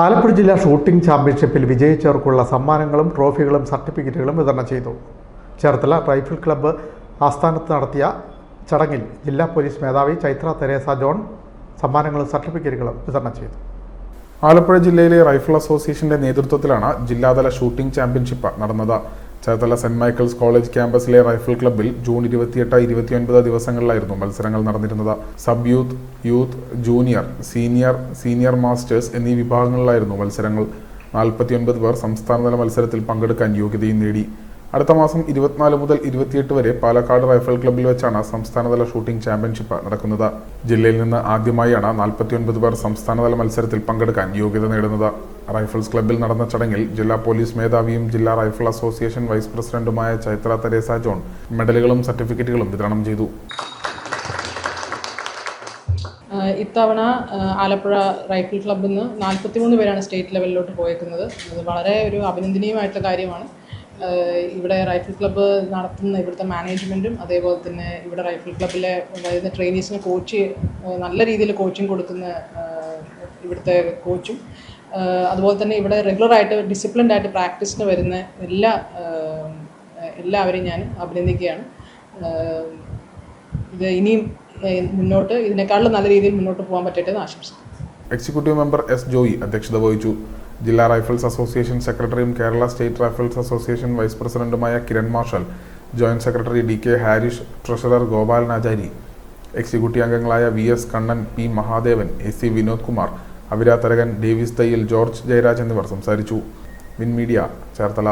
ആലപ്പുഴ ജില്ലാ ഷൂട്ടിംഗ് ചാമ്പ്യൻഷിപ്പിൽ വിജയിച്ചവർക്കുള്ള സമ്മാനങ്ങളും ട്രോഫികളും സർട്ടിഫിക്കറ്റുകളും വിതരണം ചെയ്തു. ചേർത്തല റൈഫിൾ ക്ലബ്ബ് ആസ്ഥാനത്ത് നടത്തിയ ചടങ്ങിൽ ജില്ലാ പോലീസ് മേധാവി ചൈത്ര തെരേസ ജോൺ സമ്മാനങ്ങളും സർട്ടിഫിക്കറ്റുകളും വിതരണം ചെയ്തു. ആലപ്പുഴ ജില്ലയിലെ റൈഫിൾ അസോസിയേഷന്റെ നേതൃത്വത്തിലാണ് ജില്ലാതല ഷൂട്ടിംഗ് ചാമ്പ്യൻഷിപ്പ് നടന്നത്. ചേർത്തല സെന്റ് മൈക്കിൾസ് കോളേജ് ക്യാമ്പസിലെ റൈഫിൾ ക്ലബ്ബിൽ ജൂൺ ഇരുപത്തിയെട്ട് ഇരുപത്തിയൊൻപത് ദിവസങ്ങളിലായിരുന്നു മത്സരങ്ങൾ നടന്നിരുന്നത്. Sub youth youth junior senior senior masters എന്നീ വിഭാഗങ്ങളിലായിരുന്നു മത്സരങ്ങൾ. നാൽപ്പത്തിയൊൻപത് പേർ സംസ്ഥാനതല മത്സരത്തിൽ പങ്കെടുക്കാൻ യോഗ്യതയും നേടി. അടുത്ത മാസം ഇരുപത്തിനാല് മുതൽ ഇരുപത്തിയെട്ട് വരെ പാലക്കാട് റൈഫിൾ ക്ലബ്ബിൽ വെച്ചാണ് സംസ്ഥാനതല ഷൂട്ടിംഗ് ചാമ്പ്യൻഷിപ്പ് നടക്കുന്നത്. ജില്ലയിൽ നിന്ന് ആദ്യമായാണ് നാൽപ്പത്തിയൊൻപത് പേർ സംസ്ഥാനതല മത്സരത്തിൽ പങ്കെടുക്കാൻ യോഗ്യത നേടുന്നത്. റൈഫിൾസ് ക്ലബ്ബിൽ നടന്ന ചടങ്ങിൽ ജില്ലാ പോലീസ് മേധാവിയും ജില്ലാ റൈഫിൾ അസോസിയേഷൻ വൈസ് പ്രസിഡന്റുമായ ചൈത്ര തെരേസ ജോൺ മെഡലുകളും സർട്ടിഫിക്കറ്റുകളും വിതരണം ചെയ്തു. ഇത്തവണ ആലപ്പുഴ റൈഫിൾ ക്ലബ്ബിൽ നിന്ന് നാൽപ്പത്തിമൂന്ന് പേരാണ് സ്റ്റേറ്റ് ലെവലിലോട്ട് പോയേക്കുന്നത്. അത് വളരെ ഒരു അഭിനന്ദനീയമായിട്ടുള്ള കാര്യമാണ്. ഇവിടെ റൈഫിൾ ക്ലബ്ബ് നടത്തുന്ന ഇവിടുത്തെ മാനേജ്മെന്റും അതേപോലെ തന്നെ ഇവിടെ റൈഫിൾ ക്ലബ്ബിലെ വരുന്ന ട്രെയിനീസിന് കോച്ച് നല്ല രീതിയിൽ കോച്ചിങ് കൊടുക്കുന്ന ഇവിടുത്തെ കോച്ചും അതുപോലെ തന്നെ ഇവിടെ റെഗുലറായിട്ട് ഡിസിപ്ലിൻഡ് ആയിട്ട് പ്രാക്ടീസിന് വരുന്ന എല്ലാ എല്ലാവരെയും ഞാൻ അഭിനന്ദിക്കുകയാണ്. ഇത് ഇനിയും മുന്നോട്ട് ഇതിനേക്കാളും നല്ല രീതിയിൽ മുന്നോട്ട് പോകാൻ പറ്റട്ടെ എന്ന് ആശംസിക്കുന്നു. എക്സിക്യൂട്ടീവ് മെമ്പർ എസ് ജോയി അധ്യക്ഷത വഹിച്ചു. ജില്ലാ റൈഫിൾസ് അസോസിയേഷൻ സെക്രട്ടറിയും Kerala state rifles association vice പ്രസിഡന്റുമായ Kiran Marshal joint secretary D K Harish treasurer Gopal Achari executive അംഗങ്ങളായ V S Kannan P Mahadevan A C Vinod Kumar Aviratharakan Davis Thayyil George Jayaraj എന്നിവർ സംസാരിച്ചു. Win Media Cherthala.